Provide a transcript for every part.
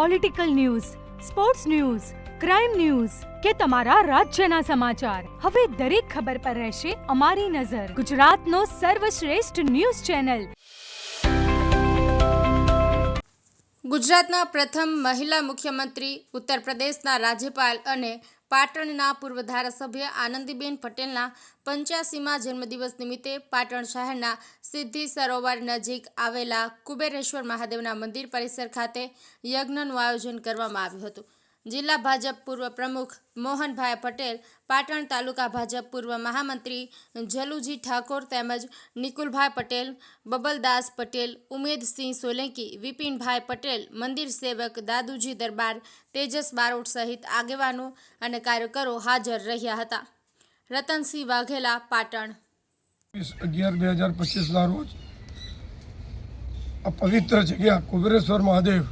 Political news sports news crime news કે તમારા રાજ્યના સમાચાર. હવે દરેક ખબર પર રહેશે અમારી નજર. ગુજરાતનો સર્વશ્રેષ્ઠ ન્યૂઝ ચેનલ. ગુજરાતના પ્રથમ મહિલા મુખ્યમંત્રી ઉત્તર પ્રદેશના રાજ્યપાલ અને પાટણના પૂર્વ ધારાસભ્ય આનંદીબેન પટેલના પંચ્યાસીમાં જન્મદિવસ નિમિત્તે પાટણ શહેરના સિદ્ધિ સરોવર નજીક આવેલા કુબેરેશ્વર મહાદેવના મંદિર પરિસર ખાતે યજ્ઞનું આયોજન કરવામાં આવ્યું હતું. જિલ્લા ભાજપ પૂર્વ પ્રમુખ મોહનભાઈ પટેલ, પાટણ તાલુકા ભાજપ પૂર્વ મહામંત્રી જલુજી ઠાકોર તેમજ નિકુલભાઈ પટેલ, બબલદાસ પટેલ, ઉમેદસિંહ સોલંકી, વિપિનભાઈ પટેલ, મંદિર સેવક દાદુજી દરબાર, તેજસ બારોટ સહિત આગેવાનો અને કાર્યકરો હાજર રહ્યા હતા. રતનસિંહ વાઘેલા, પાટણ. અગિયાર બે હજાર પચીસના પવિત્ર જગ્યા કુબેરેશ્વર મહાદેવ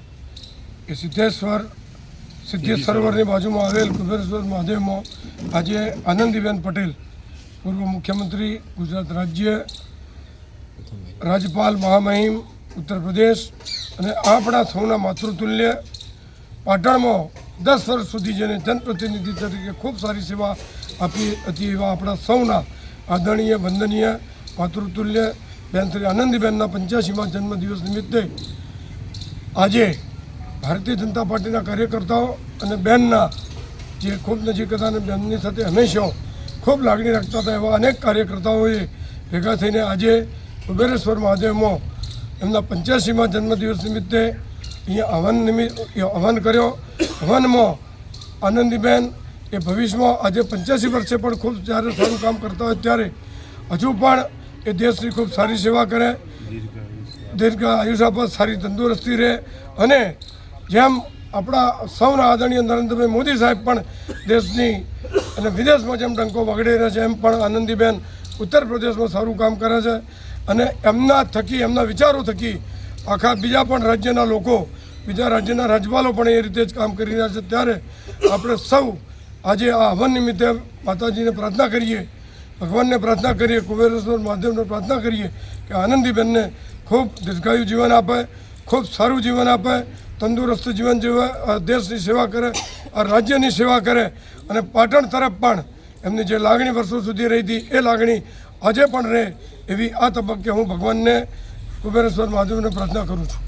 સિદ્ધેશ્વર સિદ્ધેશ્વર સરોવરની બાજુમાં આવેલ કુબેરેશ્વર મહાદેવમાં આજે આનંદીબેન પટેલ, પૂર્વ મુખ્યમંત્રી, ગુજરાત રાજ્ય, રાજ્યપાલ મહામહિમ, ઉત્તર પ્રદેશ અને આપણા સૌના માતૃતુલ્ય પાટણમાં દસ વર્ષ સુધી જેને જનપ્રતિનિધિ તરીકે ખૂબ સારી સેવા આપી હતી એવા આપણા સૌના આદરણીય, વંદનીય માતૃતુલ્ય બેન શ્રી આનંદીબેનના પંચ્યાસીમાં જન્મદિવસ નિમિત્તે આજે ભારતીય જનતા પાર્ટીના કાર્યકર્તાઓ અને બહેનના જે ખૂબ નજીક હતા અને બેનની સાથે હંમેશા ખૂબ લાગણી રાખતા હતા એવા અનેક કાર્યકર્તાઓએ ભેગા થઈને આજે કુબેરેશ્વર મહાદેવમાં એમના પંચ્યાસીમાં જન્મદિવસ નિમિત્તે અહીંયા હવન નિમિત્ત હવન કર્યો. હવનમાં આનંદીબેન એ ભવિષ્યમાં આજે પંચ્યાસી વર્ષે પણ ખૂબ જ્યારે સારું કામ કરતા હોય ત્યારે હજુ પણ એ દેશની ખૂબ સારી સેવા કરે. દીર્ઘ આયુષ્ય. આપત સારી તંદુરસ્તી રહે અને જેમ આપણા સૌના આદરણીય નરેન્દ્રભાઈ મોદી સાહેબ પણ દેશની અને વિદેશમાં જેમ ડંકો વગડી રહ્યા છે, એમ પણ આનંદીબેન ઉત્તર પ્રદેશમાં સારું કામ કરે છે. અને એમના થકી, એમના વિચારો થકી આખા બીજા પણ રાજ્યના લોકો, બીજા રાજ્યના રાજપાલો પણ એ રીતે જ કામ કરી રહ્યા છે. ત્યારે આપણે સૌ આજે આ હવન નિમિત્તે માતાજીને પ્રાર્થના કરીએ, ભગવાનને પ્રાર્થના કરીએ કુબેરેશ્વર માધ્યમને પ્રાર્થના કરીએ કે આનંદીબેનને ખૂબ દીર્ઘાયુ જીવન આપે, ખૂબ સારું જીવન આપે તંદુરસ્ત જીવન જીવવા દેશની સેવા કરે રાજ્યની સેવા કરે અને પાટણ તરફ પણ એમની જે લાગણી વર્ષો સુધી રહી હતી, એ લાગણી આજે પણ રહે એવી આ તબક્કે હું ભગવાનને કુબેરેશ્વર મહાદેવને પ્રાર્થના કરું છું.